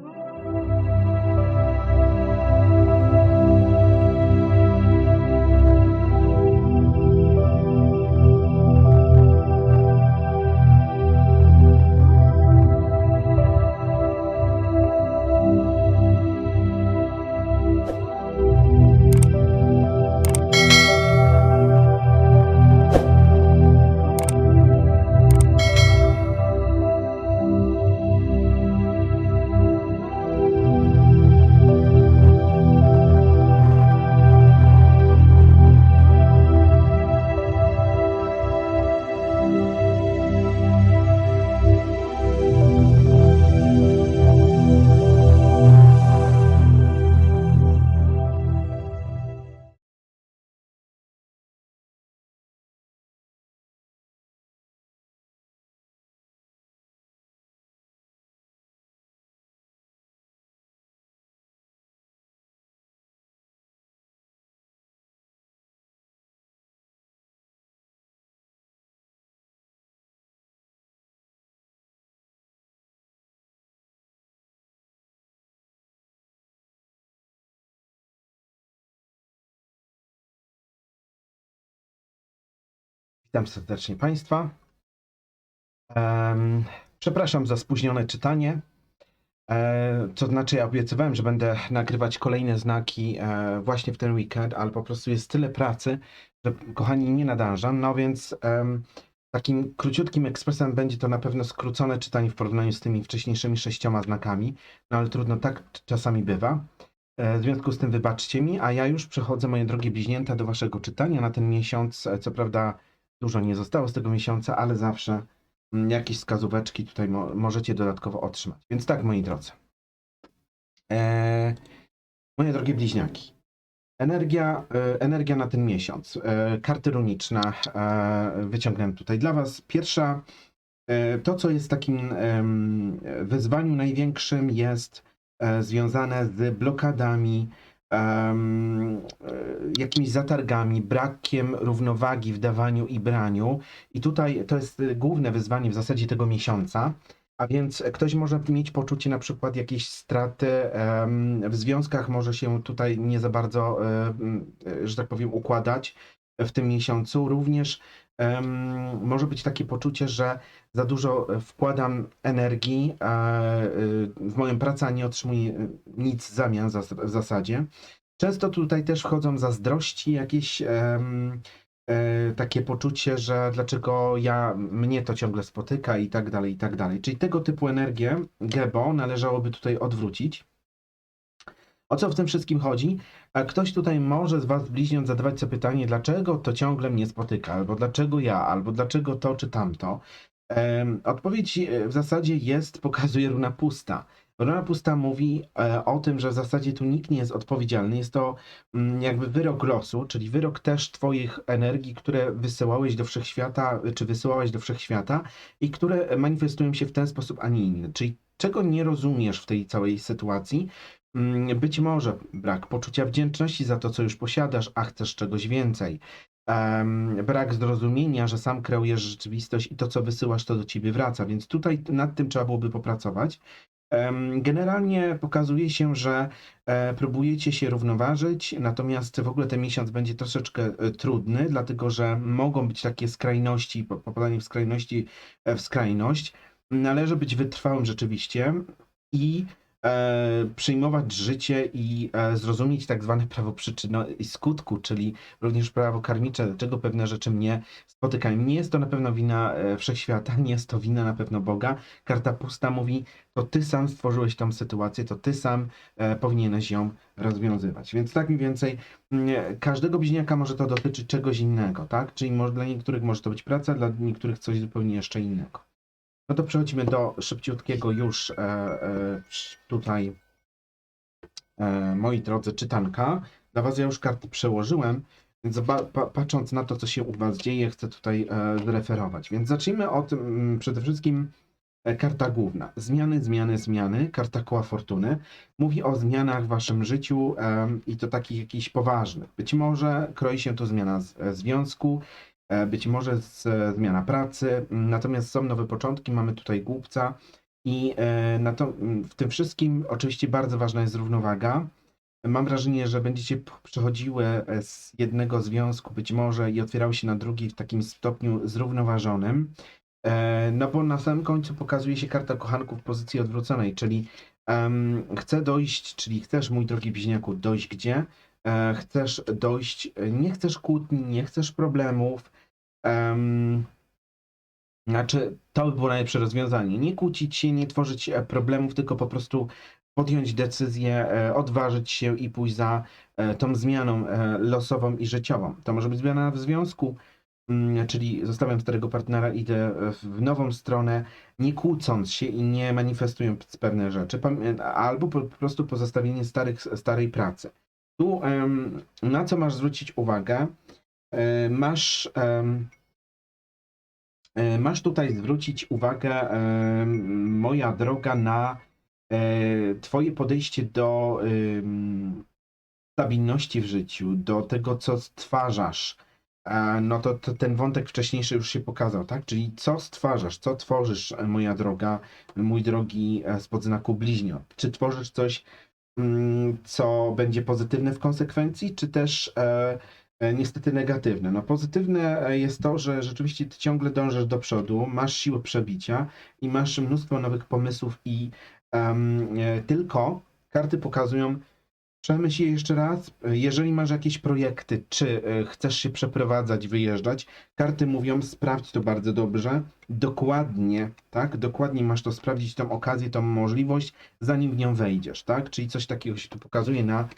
you. Witam serdecznie Państwa. Przepraszam za spóźnione czytanie. E, To znaczy, ja obiecywałem, że będę nagrywać kolejne znaki e, właśnie w ten weekend, ale po prostu jest tyle pracy, że kochani nie nadążam. No więc takim króciutkim ekspresem będzie to na pewno skrócone czytanie w porównaniu z tymi wcześniejszymi sześcioma znakami. No ale trudno, tak czasami bywa. E, W związku z tym wybaczcie mi, a ja już przechodzę, moje drogie bliźnięta, do waszego czytania na ten miesiąc. Co prawda Dużo nie zostało z tego miesiąca, ale zawsze mm, jakieś wskazóweczki tutaj mo możecie dodatkowo otrzymać. Więc tak, moi drodzy. E, moje drogie bliźniaki. Energia, e, energia na ten miesiąc. E, karty runiczne e, wyciągnąłem tutaj dla Was. Pierwsza, e, to co jest takim em, wyzwaniem największym jest e, związane z blokadami, e, jakimiś zatargami, brakiem równowagi w dawaniu i braniu. I tutaj to jest e, główne wyzwanie w zasadzie tego miesiąca. A więc ktoś może mieć poczucie na przykład jakiejś straty w związkach, może się tutaj nie za bardzo, e, że tak powiem, układać w tym miesiącu. Również może być takie poczucie, że za dużo wkładam energii e, e, w moją pracę, a nie otrzymuję e, nic w zamian w zasadzie. Często tutaj też wchodzą zazdrości, jakieś em, e, takie poczucie, że dlaczego ja, mnie to ciągle spotyka i tak dalej, i tak dalej. Czyli tego typu energię, Gebo, należałoby tutaj odwrócić. O co w tym wszystkim chodzi? Ktoś tutaj może z Was bliźniąc zadawać sobie pytanie, dlaczego to ciągle mnie spotyka, albo dlaczego ja, albo dlaczego to czy tamto. Odpowiedź e, w zasadzie jest, pokazuje runa pusta. Runa pusta mówi e, o tym, że w zasadzie tu nikt nie jest odpowiedzialny. Jest to mm, jakby wyrok losu, czyli wyrok też Twoich energii, które wysyłałeś do wszechświata, czy wysyłałeś do wszechświata i które manifestują się w ten sposób, a nie inny. Czyli czego nie rozumiesz w tej całej sytuacji? Mm, Być może brak poczucia wdzięczności za to, co już posiadasz, a chcesz czegoś więcej. Brak zrozumienia, że sam kreujesz rzeczywistość i to, co wysyłasz, to do ciebie wraca. Więc tutaj nad tym trzeba byłoby popracować. Generalnie pokazuje się, że e, próbujecie się równoważyć, natomiast w ogóle ten miesiąc będzie troszeczkę e, trudny, dlatego że mogą być takie skrajności, po- popadanie w skrajności e, w skrajność. Należy być wytrwałym rzeczywiście i przyjmować życie i e, zrozumieć tak zwane prawo przyczyny i skutku, czyli również prawo karmicze, dlaczego pewne rzeczy mnie spotykają. Nie jest to na pewno wina e, wszechświata, nie jest to wina na pewno Boga. Karta pusta mówi, to ty sam stworzyłeś tą sytuację, to ty sam e, powinieneś ją rozwiązywać. Więc tak mniej więcej mm, każdego bliźniaka może to dotyczyć czegoś innego, tak? Czyli może, dla niektórych może to być praca, dla niektórych coś zupełnie jeszcze innego. No to przechodzimy do szybciutkiego już e, e, tutaj, e, moi drodzy, czytanka. Dla Was ja już karty przełożyłem, więc pa, patrząc na to, co się u Was dzieje, chcę tutaj e, zreferować. Więc zacznijmy od mm, przede wszystkim e, karta główna. Zmiany, zmiany, zmiany. Karta koła fortuny. Mówi o zmianach w Waszym życiu em, i to takich jakichś poważnych. Być może kroi się tu zmiana z, e, związku, e, być może z, e, zmiana pracy, natomiast są nowe początki. Mamy tutaj głupca I e, to, w tym wszystkim oczywiście bardzo ważna jest równowaga. Mam wrażenie, że będziecie przechodziły e, z jednego związku być może i otwierały się na drugi w takim stopniu zrównoważonym. E, No bo na samym końcu pokazuje się karta kochanków w pozycji odwróconej, czyli em, chcę dojść, czyli chcesz, mój drogi bliźniaku, dojść gdzie? E, chcesz dojść, e, nie chcesz kłótni, nie chcesz problemów. em, znaczy, to by było najlepsze rozwiązanie. Nie kłócić się, nie tworzyć e, problemów, tylko po prostu podjąć decyzję, odważyć się i pójść za tą zmianą losową i życiową. To może być zmiana w związku, mm, czyli zostawiam starego partnera, idę w nową stronę, nie kłócąc się i nie manifestując pewne rzeczy, albo po prostu pozostawienie starych, starej pracy. Tu na co masz zwrócić uwagę? E, Masz, e, masz tutaj zwrócić uwagę, moja droga, na e, Twoje podejście do stabilności w życiu, do tego, co stwarzasz. No to, to ten wątek wcześniejszy już się pokazał, tak? Czyli co stwarzasz, co tworzysz, moja droga, mój drogi spod znaku bliźniąt? Czy tworzysz coś, co będzie pozytywne w konsekwencji, czy też e, e, niestety negatywne? No pozytywne e, jest to, że rzeczywiście ty ciągle dążysz do przodu, masz siłę przebicia i masz mnóstwo nowych pomysłów i e, tylko karty pokazują, Przemyśl je jeszcze raz. Jeżeli masz jakieś projekty, czy e, chcesz się przeprowadzać, wyjeżdżać, karty mówią, sprawdź to bardzo dobrze. Dokładnie, tak? Dokładnie masz to sprawdzić, tą okazję, tą możliwość, zanim w nią wejdziesz, tak? Czyli coś takiego się tu pokazuje na,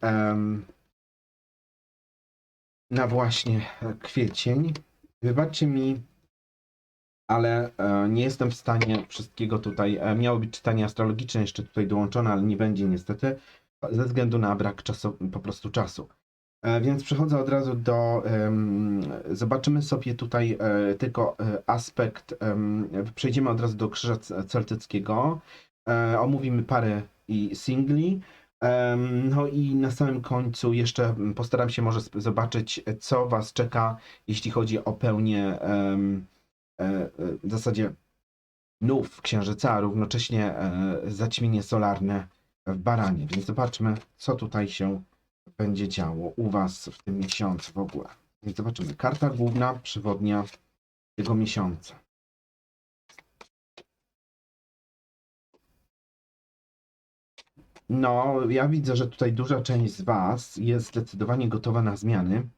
em, na właśnie e, kwiecień. Wybaczcie mi, ale e, nie jestem w stanie wszystkiego tutaj. E, miało być czytanie astrologiczne jeszcze tutaj dołączone, ale nie będzie niestety ze względu na brak czasu, po prostu czasu. E, Więc przechodzę od razu do. zobaczymy sobie tutaj e, tylko e, aspekt. em, przejdziemy od razu do krzyża celtyckiego. Omówimy parę i singli. No i na samym końcu jeszcze postaram się może zobaczyć, co Was czeka, jeśli chodzi o pełnię w zasadzie nów księżyca, równocześnie zaćmienie solarne Baranie. Więc zobaczmy, co tutaj się będzie działo u Was w tym miesiącu w ogóle. Więc zobaczymy. Karta główna, przewodnia tego miesiąca. No, ja widzę, że tutaj duża część z Was jest zdecydowanie gotowa na zmiany.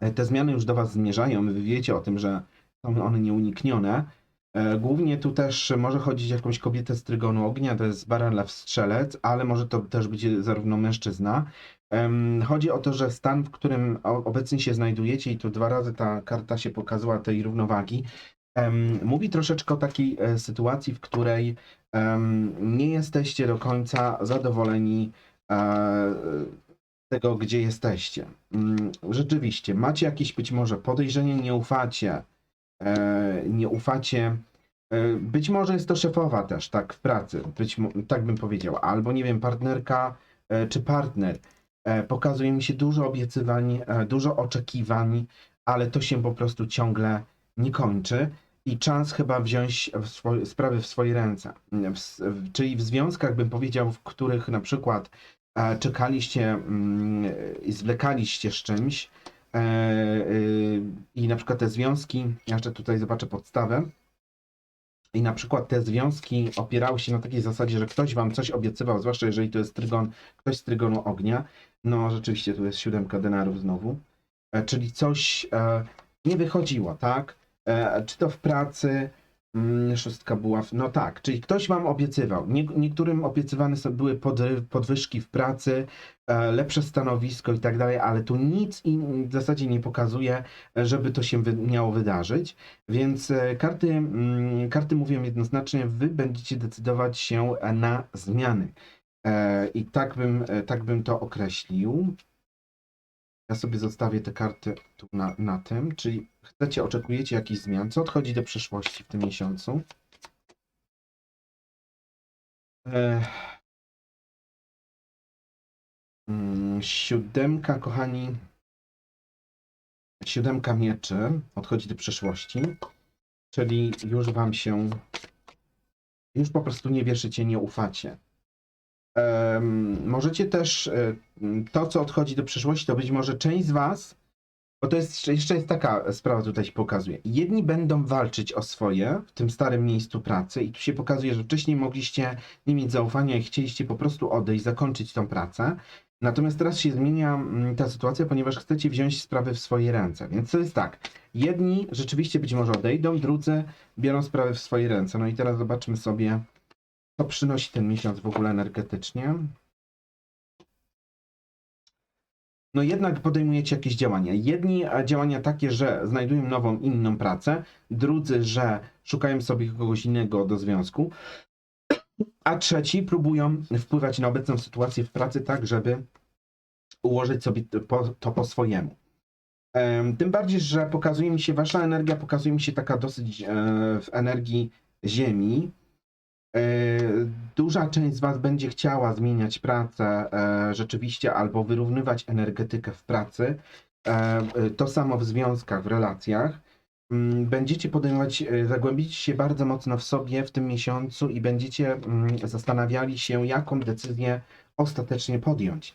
E, Te zmiany już do Was zmierzają. Wy wiecie o tym, że są one nieuniknione. E, Głównie tu też może chodzić o jakąś kobietę z trygonu ognia, to jest baran lew strzelec, ale może to też być zarówno mężczyzna. Chodzi o to, że stan, w którym obecnie się znajdujecie, i tu dwa razy ta karta się pokazała tej równowagi, mówi troszeczkę o takiej e, sytuacji, w której nie jesteście do końca zadowoleni e, tego, gdzie jesteście. Mm, Rzeczywiście, macie jakieś być może podejrzenie, nie ufacie nie ufacie. E, Być może jest to szefowa też, tak, w pracy, być, tak bym powiedział, albo nie wiem, partnerka e, czy partner. E, Pokazuje mi się dużo obiecywań, e, dużo oczekiwań, ale to się po prostu ciągle nie kończy i czas chyba wziąć w swoje, sprawy w swoje ręce. W, s- w, czyli w związkach, bym powiedział, w których na przykład e, czekaliście mm, i zwlekaliście z czymś, e, i na przykład te związki, jeszcze tutaj zobaczę podstawę, i na przykład te związki opierały się na takiej zasadzie, że ktoś wam coś obiecywał, zwłaszcza jeżeli to jest trygon, ktoś z trygonu ognia, no rzeczywiście tu jest siódemka denarów znowu, e, czyli coś e, nie wychodziło, tak? E, czy to w pracy, mm, szóstka buław, no tak, czyli ktoś wam obiecywał. Nie, niektórym obiecywane są, były podwyżki w pracy, e, lepsze stanowisko i tak dalej, ale tu nic in, w zasadzie nie pokazuje, żeby to się wy, miało wydarzyć. Więc e, karty, mm, karty mówią jednoznacznie, wy będziecie decydować się na zmiany. E, I tak bym, e, tak bym to określił. Ja sobie zostawię te karty tu na, na tym, czyli chcecie, oczekujecie jakichś zmian. Co odchodzi do przyszłości w tym miesiącu? E, mm, siódemka, kochani. Siódemka mieczy odchodzi do przyszłości, czyli już wam się już po prostu nie wierzycie, nie ufacie. Możecie też e, to, co odchodzi do przyszłości, to być może część z Was, bo to jest jeszcze jest taka sprawa, tutaj się pokazuje. Jedni będą walczyć o swoje w tym starym miejscu pracy, i tu się pokazuje, że wcześniej mogliście nie mieć zaufania i chcieliście po prostu odejść, zakończyć tą pracę. Natomiast teraz się zmienia mm, ta sytuacja, ponieważ chcecie wziąć sprawy w swoje ręce. Więc to jest tak. Jedni rzeczywiście być może odejdą, drudzy biorą sprawy w swoje ręce. No i teraz zobaczmy sobie, co przynosi ten miesiąc w ogóle energetycznie. No jednak podejmujecie jakieś działania. Jedni działania takie, że znajdują nową, inną pracę, drudzy, że szukają sobie kogoś innego do związku, a trzeci próbują wpływać na obecną sytuację w pracy tak, żeby ułożyć sobie to po, swojemu. Em, Tym bardziej, że pokazuje mi się, wasza energia pokazuje mi się taka dosyć e, w energii Ziemi. E, Duża część z Was będzie chciała zmieniać pracę e, rzeczywiście albo wyrównywać energetykę w pracy. E, To samo w związkach, w relacjach. Mm, Będziecie podejmować, zagłębicie się bardzo mocno w sobie w tym miesiącu i będziecie mm, zastanawiali się, jaką decyzję ostatecznie podjąć.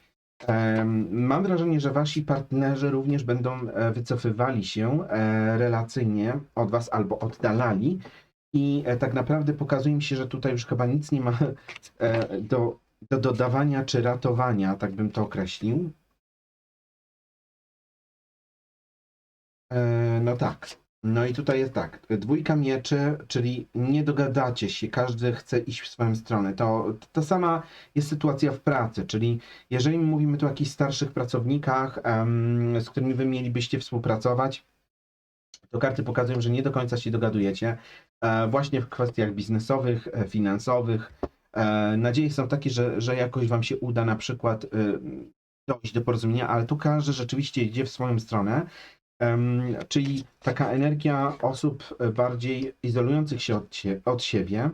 Mam wrażenie, że wasi partnerzy również będą wycofywali się relacyjnie od was albo oddalali. I e, tak naprawdę pokazuje mi się, że tutaj już chyba nic nie ma e, do, do dodawania czy ratowania, tak bym to określił. E, No tak. No i tutaj jest tak. Dwójka mieczy, czyli nie dogadacie się, każdy chce iść w swoją stronę. To, to sama jest sytuacja w pracy, czyli jeżeli mówimy tu o jakichś starszych pracownikach, z którymi wy mielibyście współpracować, to karty pokazują, że nie do końca się dogadujecie. E, właśnie w kwestiach biznesowych, e, finansowych. E, nadzieje są takie, że, że jakoś wam się uda na przykład e, dojść do porozumienia, ale tu każdy rzeczywiście idzie w swoją stronę. Czyli taka energia osób bardziej izolujących się od, od siebie.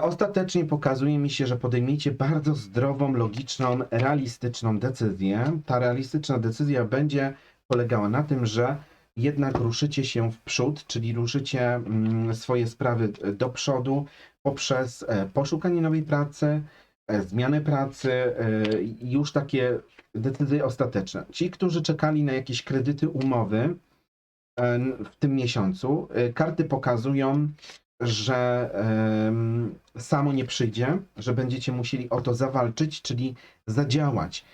Ostatecznie pokazuje mi się, że podejmiecie bardzo zdrową, logiczną, realistyczną decyzję. Ta realistyczna decyzja będzie polegała na tym, że jednak ruszycie się w przód, czyli ruszycie mm, swoje sprawy e, do przodu poprzez e, poszukanie nowej pracy, e, zmianę pracy, już takie decyzje ostateczne. Ci, którzy czekali na jakieś kredyty, umowy w tym miesiącu, karty pokazują, że samo nie przyjdzie, że będziecie musieli o to zawalczyć, czyli zadziałać.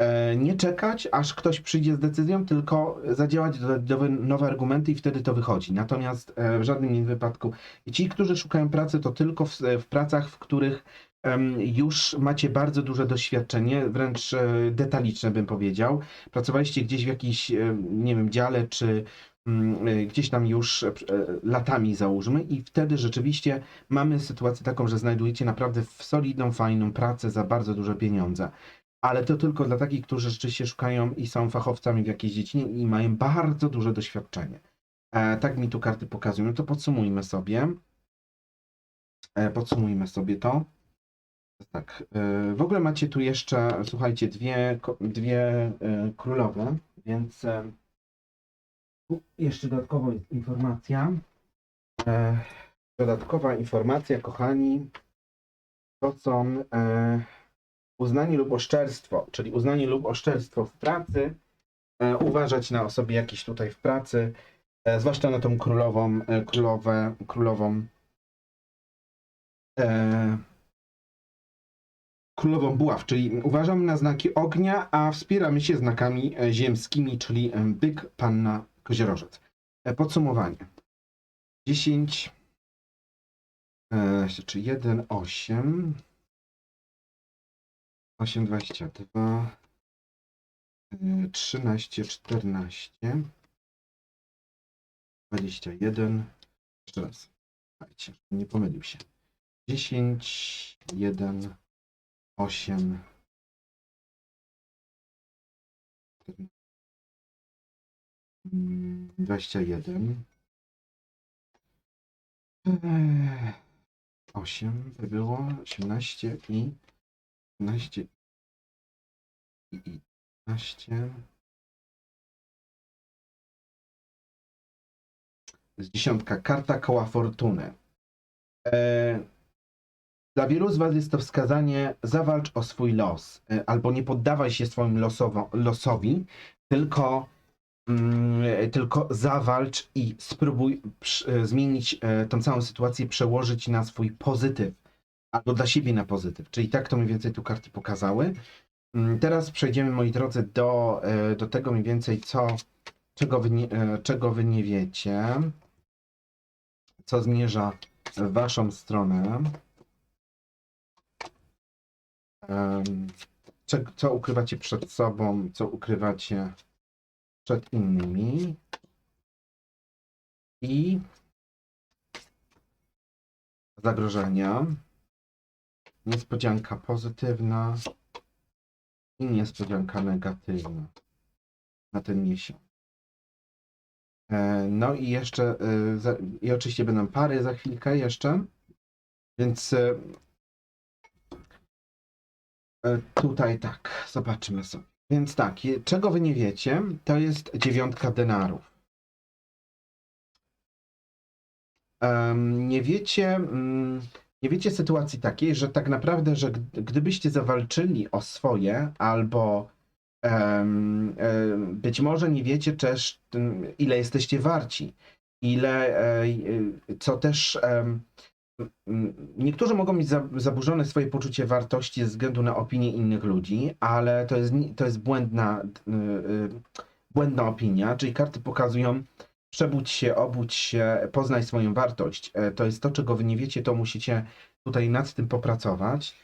E, Nie czekać, aż ktoś przyjdzie z decyzją, tylko zadziałać dodatkowe nowe argumenty i wtedy to wychodzi. Natomiast e, w żadnym innym wypadku ci, którzy szukają pracy, to tylko w, w pracach, w których już macie bardzo duże doświadczenie, wręcz e, detaliczne bym powiedział. Pracowaliście gdzieś w jakimś, e, nie wiem, dziale czy mm, gdzieś tam już latami załóżmy i wtedy rzeczywiście mamy sytuację taką, że znajdujecie naprawdę solidną, fajną pracę za bardzo duże pieniądze. Ale to tylko dla takich, którzy rzeczywiście szukają i są fachowcami w jakiejś dziedzinie i mają bardzo duże doświadczenie. E, tak mi tu karty pokazują. To podsumujmy sobie. E, podsumujmy sobie to. Tak. e, w ogóle macie tu jeszcze, słuchajcie, dwie, dwie e, królowe, więc e, jeszcze dodatkowo jest informacja. E, dodatkowa informacja, kochani, to są e, uznanie lub oszczerstwo, czyli uznanie lub oszczerstwo w pracy, e, uważać na osoby jakieś tutaj w pracy, e, zwłaszcza na tą królową, e, królowę, królową, e, królową buław, czyli uważamy na znaki ognia, a wspieramy się znakami ziemskimi, czyli byk, panna, koziorożec. Podsumowanie. 10, e, czy 1, 8, 8, 22, y, 13, 14, 21. Jeszcze raz. Słuchajcie, nie pomylił się. 10, 1, 8, 21. 8 by było 18 i 15 i 15. Z dziesiątka karta koła fortuny. E, Dla wielu z Was jest to wskazanie zawalcz o swój los, y, albo nie poddawaj się swoim losowo, losowi, tylko, mm, tylko zawalcz i spróbuj przy- zmienić tą całą sytuację, przełożyć na swój pozytyw, albo dla siebie na pozytyw. Czyli tak to mniej więcej tu karty pokazały. Mm, Teraz przejdziemy, moi drodzy, do, y, do tego mniej więcej, co, czego, wy nie, y, czego Wy nie wiecie, co zmierza w Waszą stronę. Co ukrywacie przed sobą, co ukrywacie przed innymi. I zagrożenia. Niespodzianka pozytywna i niespodzianka negatywna na ten miesiąc. E, No i jeszcze, e, i oczywiście będą pary za chwilkę jeszcze, więc e, Tutaj tak, zobaczymy sobie. Więc tak, czego wy nie wiecie, to jest dziewiątka denarów. Nie wiecie, mm, nie wiecie sytuacji takiej, że tak naprawdę, że gd- gdybyście zawalczyli o swoje, albo em, być może nie wiecie też, ile jesteście warci, ile, e, e, co też Mm, Niektórzy mogą mieć za- zaburzone swoje poczucie wartości ze względu na opinię innych ludzi, ale to jest, to jest błędna, y, błędna opinia, czyli karty pokazują przebudź się, obudź się, poznaj swoją wartość. E, To jest to, czego wy nie wiecie, to musicie tutaj nad tym popracować.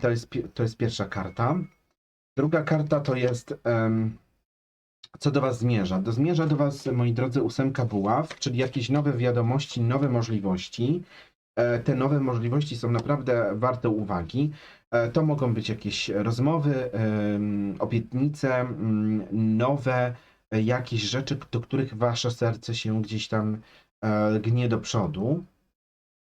To jest, to jest pierwsza karta. Druga karta to jest co do was zmierza. Do zmierza do was, moi drodzy, ósemka buław, czyli jakieś nowe wiadomości, nowe możliwości. E, Te nowe możliwości są naprawdę warte uwagi. E, To mogą być jakieś rozmowy, obietnice, mm, nowe jakieś rzeczy, do których wasze serce się gdzieś tam e, gnie do przodu.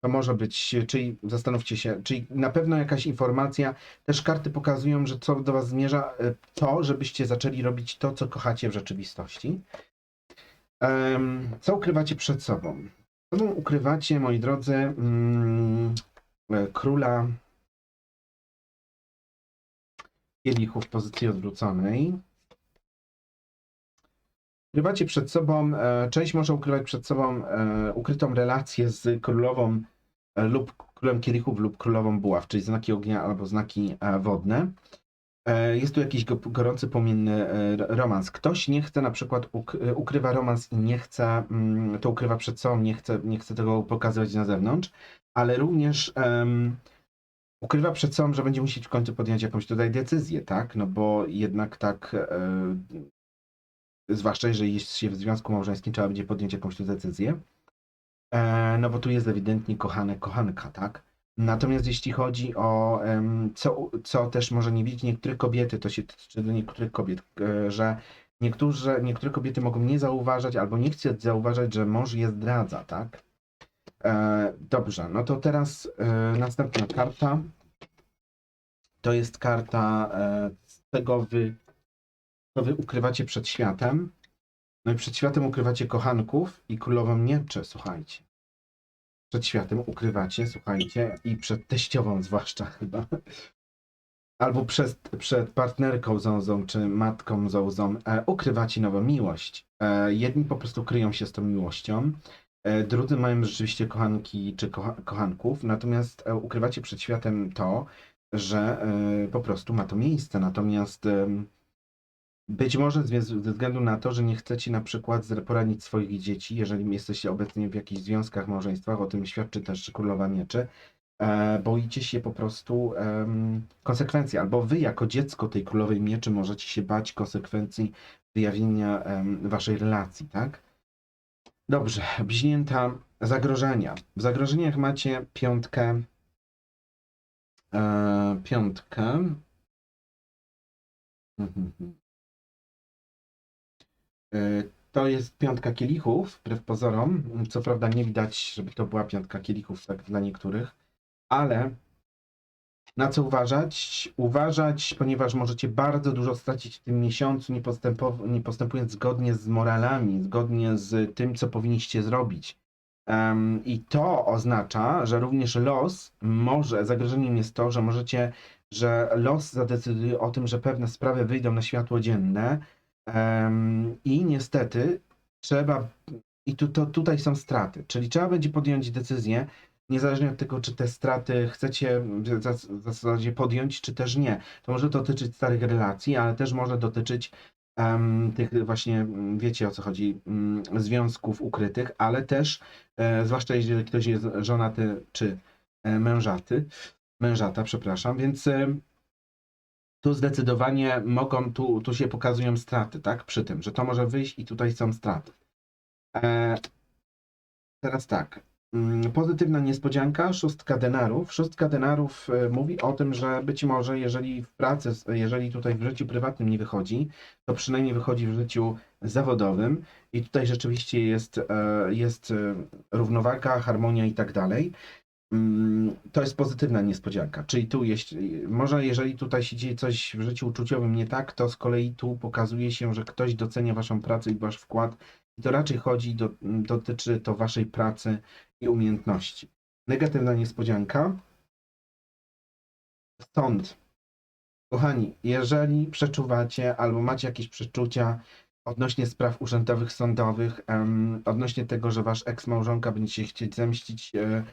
To może być, czyli zastanówcie się, czyli na pewno jakaś informacja. Też karty pokazują, że co do was zmierza, e, to, żebyście zaczęli robić to, co kochacie w rzeczywistości. Co ukrywacie przed sobą? Przed sobą ukrywacie, moi drodzy, mm, e, króla kielichów w pozycji odwróconej. Ukrywacie przed sobą, e, część może ukrywać przed sobą e, ukrytą relację z królową e, lub królem kielichów lub królową buław, czyli znaki ognia albo znaki wodne. Jest tu jakiś go- gorący płomienny romans. Ktoś nie chce na przykład uk- ukrywa romans i nie chce, mm, to ukrywa przed sobą, nie chce, nie chce tego pokazywać na zewnątrz, ale również em, ukrywa przed sobą, że będzie musieć w końcu podjąć jakąś tutaj decyzję, tak? No bo jednak tak, zwłaszcza jeżeli jest się w związku małżeńskim, trzeba będzie podjąć jakąś tu decyzję. E, no bo tu jest ewidentnie kochane, kochanka, tak? Natomiast jeśli chodzi o co, co też może nie widzieć niektóre kobiety, to się tyczy do niektórych kobiet, e, że niektórzy, niektóre kobiety mogą nie zauważać albo nie chcieć zauważać, że mąż je zdradza, tak? E, dobrze, no to teraz e, następna karta. To jest karta e, tego wy, co wy ukrywacie przed światem. No i przed światem ukrywacie kochanków i królową miecze, słuchajcie. Przed światem ukrywacie, słuchajcie, i przed teściową zwłaszcza chyba. Albo przed, przed partnerką Zozą, czy matką Zozą e, ukrywacie nową miłość. E, jedni po prostu kryją się z tą miłością, e, drudzy mają rzeczywiście kochanki czy kocha, kochanków, natomiast e, ukrywacie przed światem to, że e, po prostu ma to miejsce. Natomiast em, być może ze względu na to, że nie chcecie na przykład poradzić swoich dzieci, jeżeli jesteście obecnie w jakichś związkach, małżeństwach, o tym świadczy też Królowa Mieczy, e, boicie się po prostu em, konsekwencji, albo wy jako dziecko tej Królowej Mieczy możecie się bać konsekwencji wyjawienia em, waszej relacji, tak? Dobrze, bliźnięta zagrożenia. W zagrożeniach macie piątkę, e, piątkę, Mhm. Y, To jest piątka kielichów, wbrew pozorom. Co prawda nie widać, żeby to była piątka kielichów tak dla niektórych, ale na co uważać? Uważać, ponieważ możecie bardzo dużo stracić w tym miesiącu, nie, nie postępując zgodnie z moralami, zgodnie z tym, co powinniście zrobić. Em, I to oznacza, że również los może, zagrożeniem jest to, że możecie, że los zadecyduje o tym, że pewne sprawy wyjdą na światło dzienne i niestety trzeba, i tu, to, tutaj są straty, czyli trzeba będzie podjąć decyzję, niezależnie od tego, czy te straty chcecie w zas- w zasadzie podjąć, czy też nie. To może dotyczyć starych relacji, ale też może dotyczyć em, tych właśnie, mm, wiecie o co chodzi, mm, związków ukrytych, ale też, e, zwłaszcza jeżeli ktoś jest żonaty czy e, mężaty, mężata, przepraszam, więc tu zdecydowanie mogą, tu, tu się pokazują straty, tak, przy tym, że to może wyjść i tutaj są straty. E, teraz tak, mm, pozytywna niespodzianka, szóstka denarów. Szóstka denarów e, mówi o tym, że być może jeżeli w pracy, jeżeli tutaj w życiu prywatnym nie wychodzi, to przynajmniej wychodzi w życiu zawodowym i tutaj rzeczywiście jest, e, jest e, równowaga, harmonia i tak dalej. Mm, To jest pozytywna niespodzianka, czyli tu może jeżeli tutaj się dzieje coś w życiu uczuciowym nie tak, to z kolei tu pokazuje się, że ktoś docenia waszą pracę i wasz wkład i to raczej chodzi, do, dotyczy to waszej pracy i umiejętności. Negatywna niespodzianka. Stąd, kochani, jeżeli przeczuwacie albo macie jakieś przeczucia odnośnie spraw urzędowych, sądowych, em, odnośnie tego, że wasz eks-małżonka będzie się chcieć zemścić, e,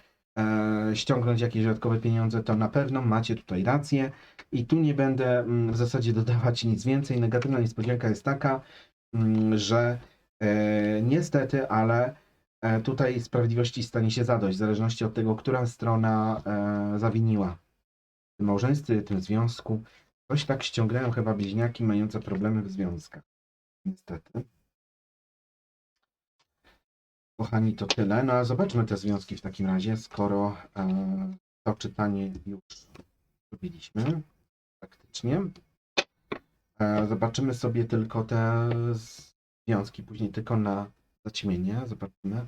ściągnąć jakieś dodatkowe pieniądze, to na pewno macie tutaj rację i tu nie będę mm, w zasadzie dodawać nic więcej. Negatywna niespodzianka jest taka, mm, że e, niestety, ale e, tutaj sprawiedliwości stanie się zadość, w zależności od tego, która strona e, zawiniła w tym w tym związku. Coś tak ściągają chyba bliźniaki mające problemy w związkach. Niestety. Kochani, to tyle. No a zobaczmy te związki w takim razie, skoro e, to czytanie już zrobiliśmy praktycznie. E, zobaczymy sobie tylko te związki, później tylko na zaćmienie. Zobaczymy.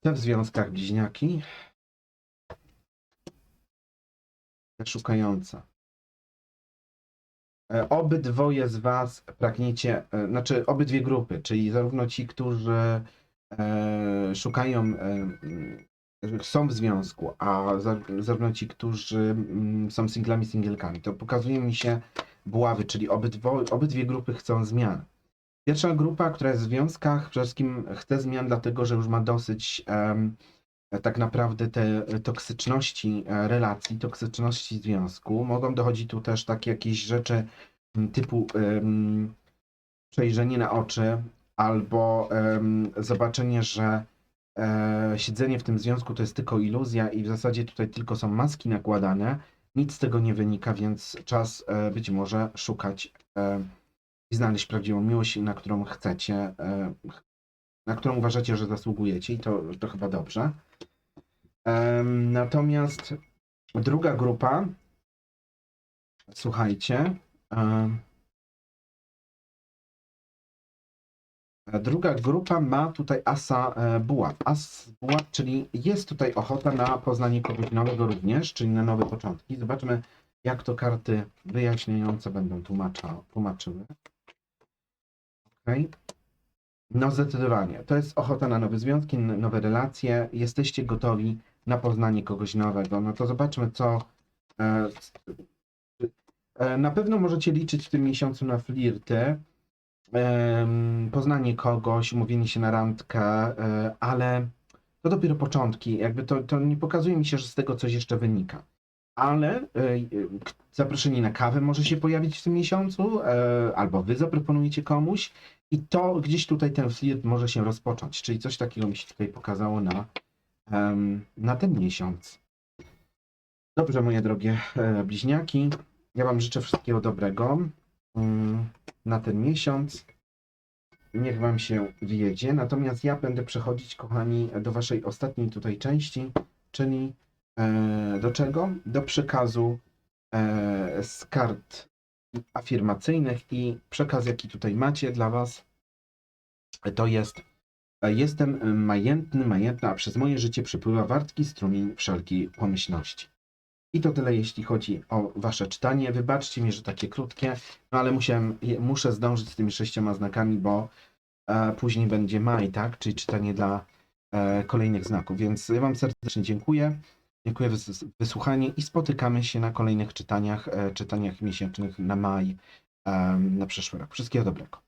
Te w związkach bliźniaki. Te szukające. E, Obydwoje z Was pragniecie, e, znaczy obydwie grupy, czyli zarówno ci, którzy e, szukają, są w związku, a za- zarówno ci, którzy są singlami, singielkami, to pokazuje mi się buławy, czyli obydwo, obydwie grupy chcą zmian. Pierwsza grupa, która jest w związkach, przede wszystkim chce zmian, dlatego że już ma dosyć em, tak naprawdę te toksyczności e, relacji, toksyczności związku. Mogą dochodzić tu też takie jakieś rzeczy m, typu em, przejrzenie na oczy albo em, zobaczenie, że e, siedzenie w tym związku to jest tylko iluzja i w zasadzie tutaj tylko są maski nakładane. Nic z tego nie wynika, więc czas e, być może szukać i znaleźć prawdziwą miłość, na którą chcecie, na którą uważacie, że zasługujecie i to, to chyba dobrze. Natomiast druga grupa, słuchajcie, druga grupa ma tutaj asa e, buław. As buław, czyli jest tutaj ochota na poznanie kogoś nowego również, czyli na nowe początki. Zobaczmy, jak to karty wyjaśniające będą tłumaczyły. Okej. No zdecydowanie. To jest ochota na nowe związki, nowe relacje. Jesteście gotowi na poznanie kogoś nowego. No to zobaczmy, co. E, e, na pewno możecie liczyć w tym miesiącu na flirty, poznanie kogoś, umówienie się na randkę, e, ale to dopiero początki. Jakby to, to nie pokazuje mi się, że z tego coś jeszcze wynika. Ale e, e, zaproszenie na kawę może się pojawić w tym miesiącu, e, albo wy zaproponujecie komuś. I to gdzieś tutaj ten flirt może się rozpocząć, czyli coś takiego mi się tutaj pokazało na, na ten miesiąc. Dobrze, moje drogie bliźniaki, ja Wam życzę wszystkiego dobrego mm, na ten miesiąc. Niech Wam się wiedzie. Natomiast ja będę przechodzić, kochani, do Waszej ostatniej tutaj części, czyli do czego? Do przekazu e, z kart afirmacyjnych i przekaz, jaki tutaj macie dla Was, to jest e, jestem majętny, majętna, a przez moje życie przypływa wartki strumień wszelkiej pomyślności. I to tyle, jeśli chodzi o Wasze czytanie. Wybaczcie mi, że takie krótkie, no ale musiałem, muszę zdążyć z tymi sześcioma znakami, bo e, później będzie maj, tak? Czyli czytanie dla e, kolejnych znaków. Więc ja Wam serdecznie dziękuję. Dziękuję za wys- wysłuchanie i spotykamy się na kolejnych czytaniach, e, czytaniach miesięcznych na maj na przyszły rok. Wszystkiego dobrego.